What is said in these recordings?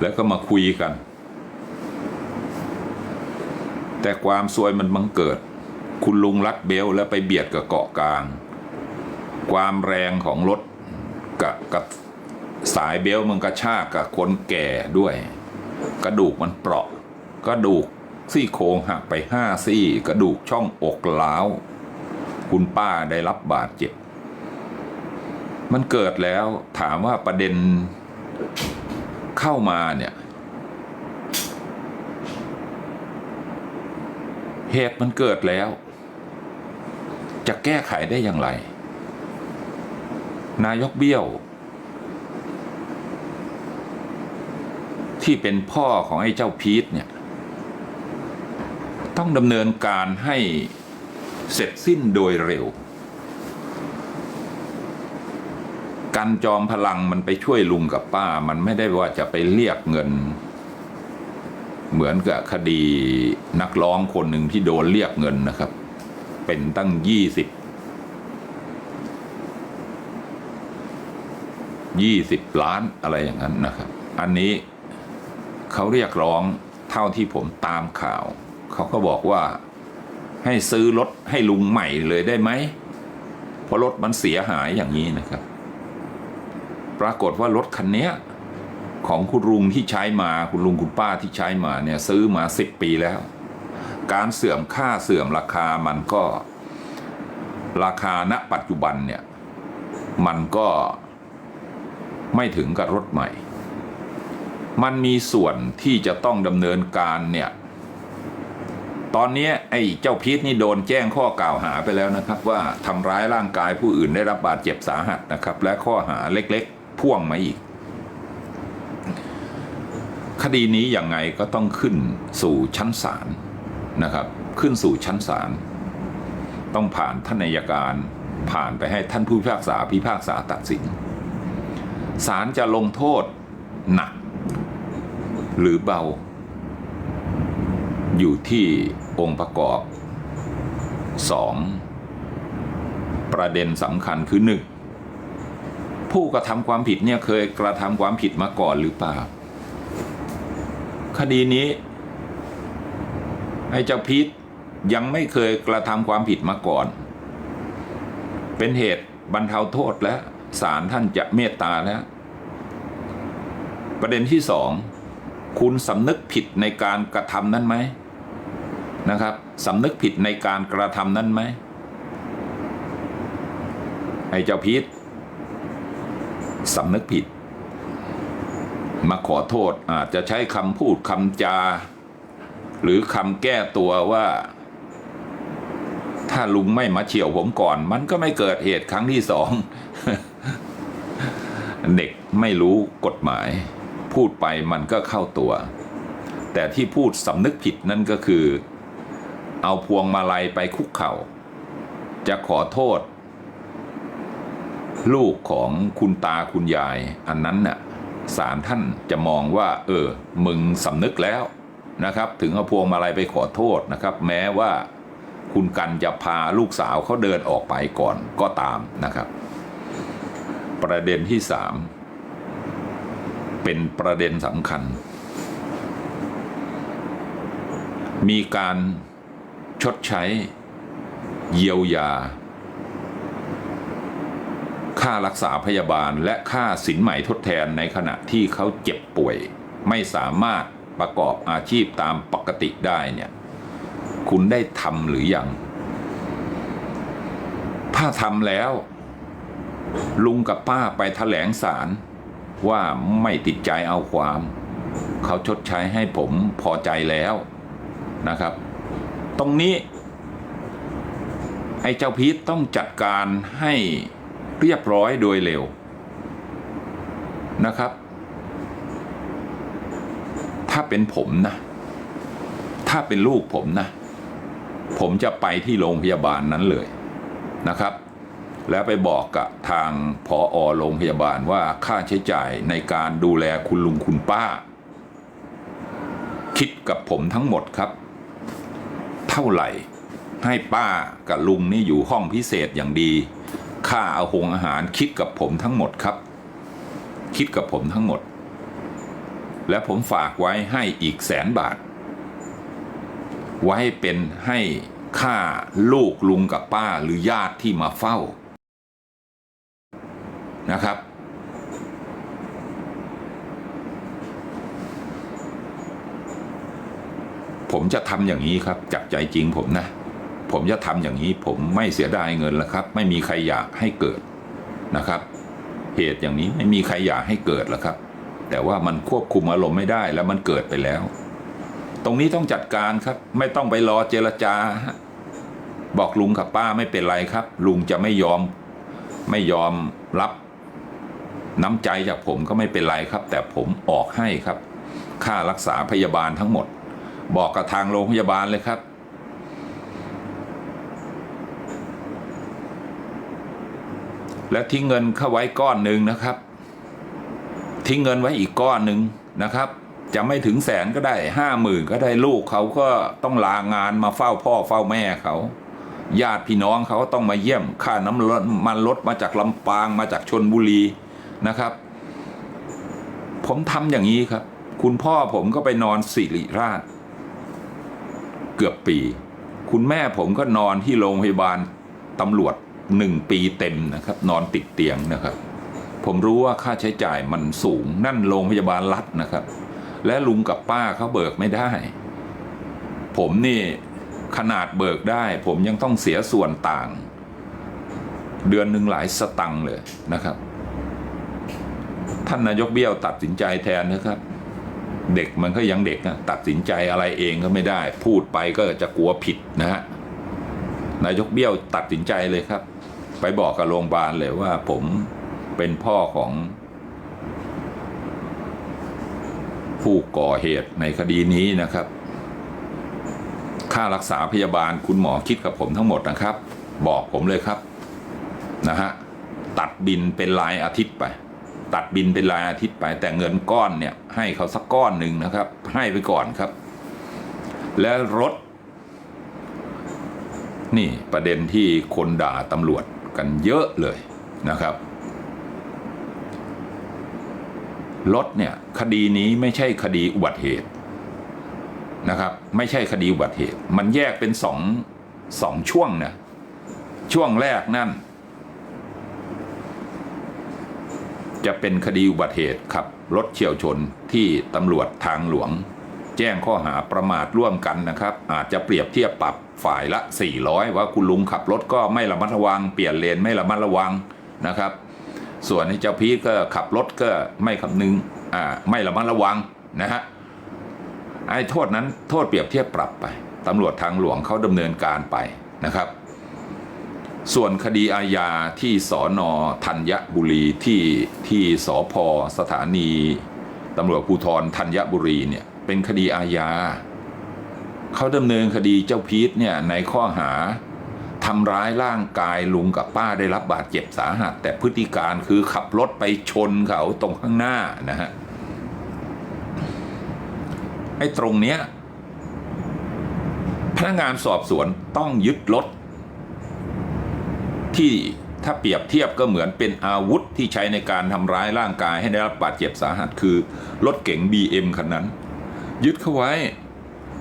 แล้วก็มาคุยกัน แต่ความซวยมันบังเกิด คุณลุงรัดเบลแล้วไปเบียดกับเกาะกลาง ความแรงของรถกับกับสายเบลมันกระชากกับคนแก่ด้วย กระดูกมันเปราะ กระดูกซี่โครงหักไปห้าซี่ กระดูกช่องอกล้าว คุณป้าได้รับบาดเจ็บ มันเกิดแล้วถามว่าประเด็น เข้ามาเนี่ยเหตุมันเกิดแล้ว จะแก้ไขได้อย่างไร นายกเบี้ยว ที่เป็นพ่อของไอ้เจ้าพีทเนี่ย ต้องดำเนินการให้เสร็จสิ้นโดยเร็ว กันจอมพลังมันไปช่วยลุงกับป้า มันไม่ได้ว่าจะไปเรียกเงิน เหมือนกับคดีนักร้องคนหนึ่งที่โดนเรียกเงินนะครับ เป็นตั้งยี่สิบยี่สิบล้านอะไรอย่างนั้นนะครับ อันนี้เขาเรียกร้องเท่าที่ผมตามข่าว เขาก็บอกว่าให้ซื้อรถให้ลุงใหม่เลยได้ไหมเพราะรถมันเสียหายอย่างนี้นะครับ ปรากฏว่ารถคันนี้ของคุณลุงที่ใช้มาคุณลุงคุณป้าที่ใช้มาเนี่ยซื้อมาสิบปีแล้ว การเสื่อมค่าเสื่อมราคามันก็ราคาณปัจจุบันเนี่ยมันก็ไม่ถึงกับรถใหม่ มันมีส่วนที่จะต้องดำเนินการเนี่ยตอนนี้ไอ้เจ้าพีทนี่โดนแจ้งข้อกล่าวหาไปแล้วนะครับ ว่าทำร้ายร่างกายผู้อื่นได้รับบาดเจ็บสาหัสนะครับ และข้อหาเล็กๆ พ่วงมาอีก คดีนี้ยังไงก็ต้องขึ้นสู่ชั้นศาลนะครับ ขึ้นสู่ชั้นศาลต้องผ่านท่านนายการผ่านไปให้ท่านผู้พิพากษาพิพากษาตัดสินศาลจะลงโทษหนัก หรือเบา อยู่ที่องค์ประกอบ 2. ประเด็นสำคัญคือ 1. ผู้กระทำความผิดเนี่ยเคยกระทำความผิดมาก่อนหรือเปล่า คดีนี้ไอ้เจ้าพีทยังไม่เคยกระทำความผิดมาก่อน เป็นเหตุบรรเทาโทษและศาลท่านจะเมตตาแล้ว ประเด็นที่สองคุณสำนึกผิดในการกระทำนั้นไหมนะครับสำนึกผิดในการกระทำนั้นไหมไอ้เจ้าพีท สำนึกผิด มาขอโทษอาจจะใช้คำพูดคำจา หรือคำแก้ตัวว่า ถ้าลุงไม่มาเฉียวผมก่อน มันก็ไม่เกิดเหตุครั้งที่สองเด็กไม่รู้กฎหมาย พูดไปมันก็เข้าตัว แต่ที่พูดสำนึกผิดนั่นก็คือ เอาพวงมาลัยไปคุกเข่าจะขอโทษ ลูกของคุณตาคุณยายอันนั้นน่ะศาลท่านจะมองว่า เออ มึงสำนึกแล้วนะครับ ถึงเอาพวงมาลัยไปขอโทษนะครับ แม้ว่าคุณกันจะพาลูกสาวเขาเดินออกไปก่อนก็ตามนะครับ ประเด็นที่สามเป็นประเด็นสำคัญ มีการชดใช้เยียวยา ค่ารักษาพยาบาลและค่าสินใหม่ทดแทนในขณะที่เขาเจ็บป่วย ไม่สามารถประกอบอาชีพตามปกติได้เนี่ยคุณได้ทำหรือยัง ถ้าทำแล้ว ลุงกับป้าไปแถลงศาลว่าไม่ติดใจเอาความ เขาชดใช้ให้ผมพอใจแล้วนะครับ ตรงนี้ ไอ้เจ้าพีทต้องจัดการให้ เรียบร้อยโดยเร็วนะครับ ถ้าเป็นผมนะ ถ้าเป็นลูกผมนะ ผมจะไปที่โรงพยาบาลนั้นเลยนะครับ แล้วไปบอกกับทางพออโรงพยาบาลว่าค่าใช้จ่ายในการดูแลคุณลุงคุณป้า คิดกับผมทั้งหมดครับ เท่าไหร่ให้ป้ากับลุงนี่อยู่ห้องพิเศษอย่างดี ค่าเอาหงอาหารคิดกับผมทั้งหมดครับ คิดกับผมทั้งหมด และผมฝากไว้ให้อีกแสนบาท ไว้เป็นให้ค่าลูกลุงกับป้าหรือญาติที่มาเฝ้านะครับ ผมจะทำอย่างนี้ครับจากใจจริงผมนะ ผมจะทำอย่างนี้ผมไม่เสียดายเงินแล้วครับ ไม่มีใครอยากให้เกิดนะครับ เหตุอย่างนี้ไม่มีใครอยากให้เกิดหรอกครับ แต่ว่ามันควบคุมอารมณ์ไม่ได้แล้วมันเกิดไปแล้ว ตรงนี้ต้องจัดการครับ ไม่ต้องไปรอเจรจา บอกลุงกับป้าไม่เป็นไรครับ ลุงจะไม่ยอมไม่ยอมรับน้ำใจจากผมก็ไม่เป็นไรครับ แต่ผมออกให้ครับ ค่ารักษาพยาบาลทั้งหมด บอกกับทางโรงพยาบาลเลยครับ และทิ้งเงินเข้าไว้ก้อนหนึ่งนะครับ ทิ้งเงินไว้อีกก้อนหนึ่งนะครับ จะไม่ถึงแสนก็ได้ห้าหมื่นก็ได้ลูกเขาก็ต้องลางานมาเฝ้าพ่อเฝ้าแม่เขาญาติพี่น้องเขาก็ต้องมาเยี่ยมค่าน้ำมันรถมาจากลำปางมาจากชนบุรีนะครับ ผมทำอย่างนี้ครับ คุณพ่อผมก็ไปนอนสิริราช เกือบปี คุณแม่ผมก็นอนที่โรงพยาบาลตำรวจ หนึ่งปีเต็มนะครับ นอนติดเตียงนะครับ ผมรู้ว่าค่าใช้จ่ายมันสูงนั่นโรงพยาบาลรัฐนะครับ และลุงกับป้าเขาเบิกไม่ได้ ผมนี่ขนาดเบิกได้ ผมยังต้องเสียส่วนต่าง เดือนหนึ่งหลายสตังค์เลยนะครับ ท่านนายกเบี้ยวตัดสินใจแทนนะครับ เด็กมันก็ยังเด็กนะตัดสินใจอะไรเองก็ไม่ได้ พูดไปก็จะกลัวผิดนะฮะ นายกเบี้ยวตัดสินใจเลยครับ ไปบอกกับโรงพยาบาลเลยว่าผมเป็นพ่อของ ผู้ก่อเหตุในคดีนี้นะครับ ค่ารักษาพยาบาลคุณหมอคิดกับผมทั้งหมดนะครับ บอกผมเลยครับนะฮะตัดบินเป็นรายอาทิตย์ไป ตัดบินเป็นรายอาทิตย์ไป แต่เงินก้อนเนี่ยให้เขาสักก้อนหนึ่งนะครับ ให้ไปก่อนครับ และรถ นี่ประเด็นที่คนด่าตำรวจกันเยอะเลยนะครับรถเนี่ยคดีนี้ไม่ใช่คดีอุบัติเหตุนะครับไม่ใช่คดีอุบัติเหตุ มันแยกเป็นสองสองช่วงนะช่วงแรกนั่น จะเป็นคดีอุบัติเหตุขับรถเฉียวชนที่ตำรวจทางหลวง แจ้งข้อหาประมาทร่วมกันนะครับ อาจจะเปรียบเทียบปรับฝ่ายละ 400 ว่าคุณลุงขับรถก็ไม่ระมัดระวัง เปลี่ยนเลนไม่ระมัดระวังนะครับ ส่วนเจ้าพีก็ขับรถก็ไม่คำนึงอ่าไม่ระมัดระวังนะฮะไอ้โทษนั้นโทษเปรียบเทียบปรับไปตำรวจทางหลวงเขาดำเนินการไปนะครับ ส่วนคดีอาญาที่สอนอธัญบุรีที่ที่สพสถานีตำรวจภูธรธัญบุรีเนี่ย เป็นคดีอาญาเขาดำเนินคดีเจ้าพีทเนี่ยในข้อหาทำร้ายร่างกายลุงกับป้าได้รับบาดเจ็บสาหัส แต่พฤติการคือขับรถไปชนเขาตรงข้างหน้านะฮะไอ้ตรงเนี้ยพนักงานสอบสวนต้องยึดรถที่ถ้าเปรียบเทียบก็เหมือนเป็นอาวุธที่ใช้ในการทำร้ายร่างกายให้ได้รับบาดเจ็บสาหัสคือรถเก๋ง BM คันนั้น ยึดเข้าไว้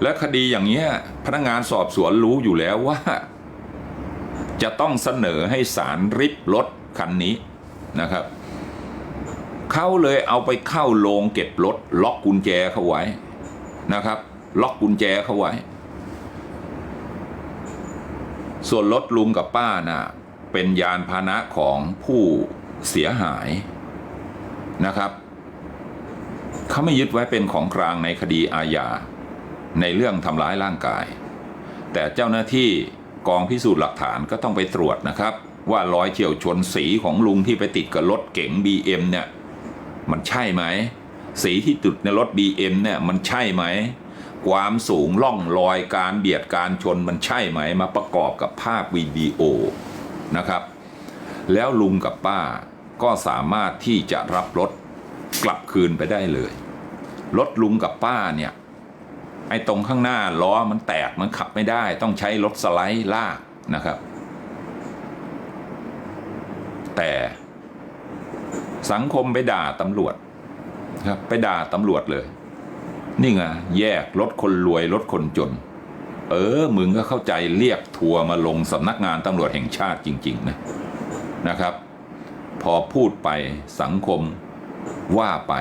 และคดีอย่างเนี้ยพนักงานสอบสวนรู้อยู่แล้วว่า จะต้องเสนอให้ศาลริบรถคันนี้นะครับเขาเลยเอาไปเข้าโรงเก็บรถ ล็อกกุญแจเข้าไว้นะครับ ล็อกกุญแจเข้าไว้ ส่วนรถลุงกับป้าน่ะเป็นยานพาหนะของผู้เสียหายนะครับ เขาไม่ยึดไว้เป็นของกลางในคดีอาญาในเรื่องทำร้ายร่างกาย แต่เจ้าหน้าที่กองพิสูจน์หลักฐานก็ต้องไปตรวจนะครับ ว่ารอยเฉียวชนสีของลุงที่ไปติดกับรถเก๋ง BM เนี่ยมันใช่ไหม สีที่ติดในรถ BM เนี่ยมันใช่ไหม ความสูงล่องรอยการเบียดการชนมันใช่ไหม มาประกอบกับภาพวิดีโอนะครับ แล้วลุงกับป้าก็สามารถที่จะรับรถ กลับคืนไปได้เลย รถลุงกับป้าเนี่ยไอ้ตรงข้างหน้าล้อมันแตกมันขับไม่ได้ ต้องใช้รถสไลด์ลากนะครับ แต่สังคมไปด่าตำรวจครับไปด่าตำรวจเลย นี่ไงแยกรถคนรวยรถคนจน เออ มึงก็เข้าใจเรียกทัวร์มาลงสำนักงานตำรวจแห่งชาติจริง ๆ นะนะครับ พอพูดไปสังคม ว่าไป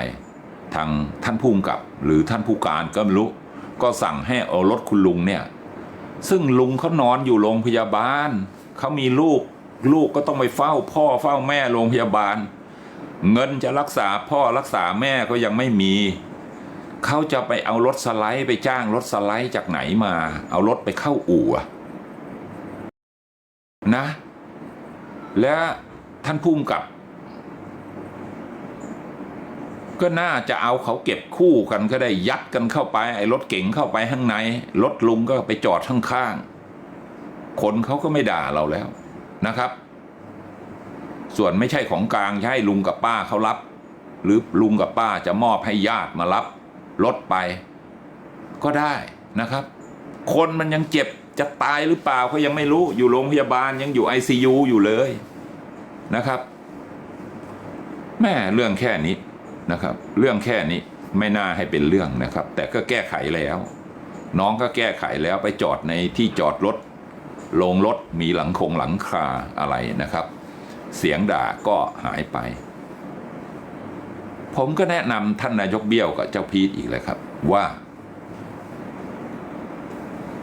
ทางท่านผู้กำกับ หรือท่านผู้การก็ไม่รู้ก็สั่งให้เอารถคุณลุงเนี่ย ซึ่งลุงเขานอนอยู่โรงพยาบาลเขามีลูกลูกก็ต้องไปเฝ้า พ่อเฝ้าแม่โรงพยาบาล เงินจะรักษาพ่อรักษาแม่ก็ยังไม่มีเขาจะไปเอารถสไลด์ไปจ้างรถสไลด์จากไหนมา เอารถไปเข้าอู่นะ และท่านพุ่มกับ ก็น่าจะเอาเขาเก็บคู่กันก็ได้ยัดกันเข้าไป ไอ้รถเก๋งเข้าไปข้างใน รถลุงก็ไปจอดข้างๆคนเขาก็ไม่ด่าเราแล้วนะครับ ส่วนไม่ใช่ของกลางให้ลุงกับป้าเขารับ หรือลุงกับป้าจะมอบให้ญาติมารับรถไป ก็ได้นะครับ คนมันยังเจ็บจะตายหรือเปล่าเขายังไม่รู้อยู่โรงพยาบาลยังอยู่ไอซียูอยู่เลยนะครับ แม่เรื่องแค่นี้ นะครับ เรื่องแค่นี้ไม่น่าให้เป็นเรื่องนะครับ แต่ก็แก้ไขแล้ว น้องก็แก้ไขแล้วไปจอดในที่จอดรถโรงรถมีหลังคงหลังคาอะไรนะครับ เสียงด่าก็หายไป ผมก็แนะนำท่านนายกเบี้ยวกับเจ้าพีทอีกเลยครับว่า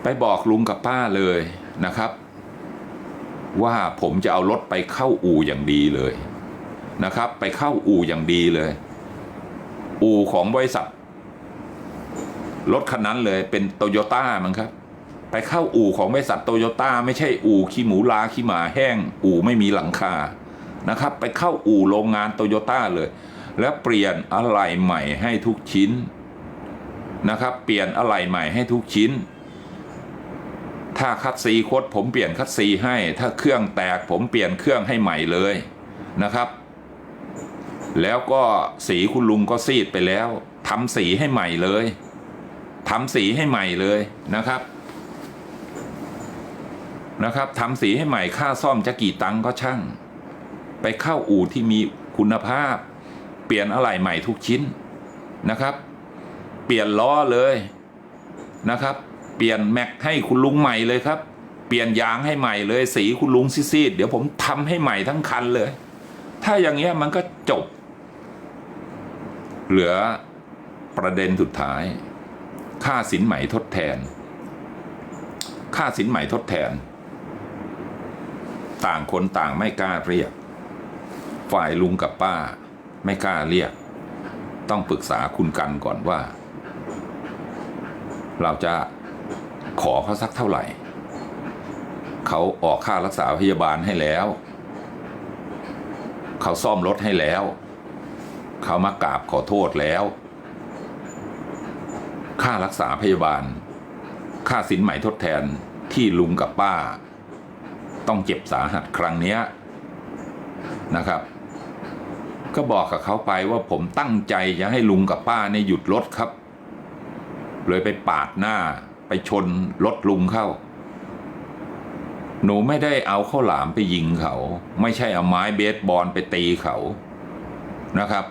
ไปบอกลุงกับป้าเลยนะครับ ว่าผมจะเอารถไปเข้าอู่อย่างดีเลยนะครับ ไปเข้าอู่อย่างดีเลย อู่ของบริษัท รถคันนั้นเลยเป็นโตโยต้ามั้งครับ ไปเข้าอู่ของบริษัทโตโยต้าไม่ใช่อู่ขี้หมูลาขี้หมาแห้ง อู่ไม่มีหลังคานะครับ ไปเข้าอู่โรงงานโตโยต้าเลย แล้วเปลี่ยนอะไหล่ใหม่ให้ทุกชิ้นนะครับ เปลี่ยนอะไหล่ใหม่ให้ทุกชิ้น ถ้าคัดซีโคดผมเปลี่ยนคัดซีให้ ถ้าเครื่องแตกผมเปลี่ยนเครื่องให้ใหม่เลยนะครับ แล้วก็สีคุณลุงก็ซีดไปแล้วทำสีให้ใหม่เลยทำสีให้ใหม่เลยนะครับ นะครับทำสีให้ใหม่ค่าซ่อมจะกี่ตังค์ก็ช่าง ไปเข้าอู่ที่มีคุณภาพ เปลี่ยนอะไหล่ใหม่ทุกชิ้นนะครับ เปลี่ยนล้อเลยนะครับ เปลี่ยนแม็กให้คุณลุงใหม่เลยครับ เปลี่ยนยางให้ใหม่เลย สีคุณลุงซีดๆเดี๋ยวผมทำให้ใหม่ทั้งคันเลย ถ้าอย่างเงี้ยมันก็จบ เหลือประเด็นสุดท้าย ค่าสินใหม่ทดแทน ค่าสินใหม่ทดแทน ต่างคนต่างไม่กล้าเรียก ฝ่ายลุงกับป้าไม่กล้าเรียก ต้องปรึกษาคุณกันก่อนว่า เราจะขอเขาสักเท่าไหร่ เขาออกค่ารักษาพยาบาลให้แล้ว เขาซ่อมรถให้แล้ว เขามากราบขอโทษแล้ว ค่ารักษาพยาบาล ค่าสินใหม่ทดแทนที่ลุงกับป้า ต้องเจ็บสาหัสครั้งเนี้ยนะครับ ก็บอกกับเขาไปว่าผมตั้งใจจะให้ลุงกับป้าเนี่ยหยุดรถครับ เลยไปปาดหน้าไปชนรถลุงเข้า หนูไม่ได้เอาข้าวหลามไปยิงเขา ไม่ใช่เอาไม้เบสบอลไปตีเขานะครับ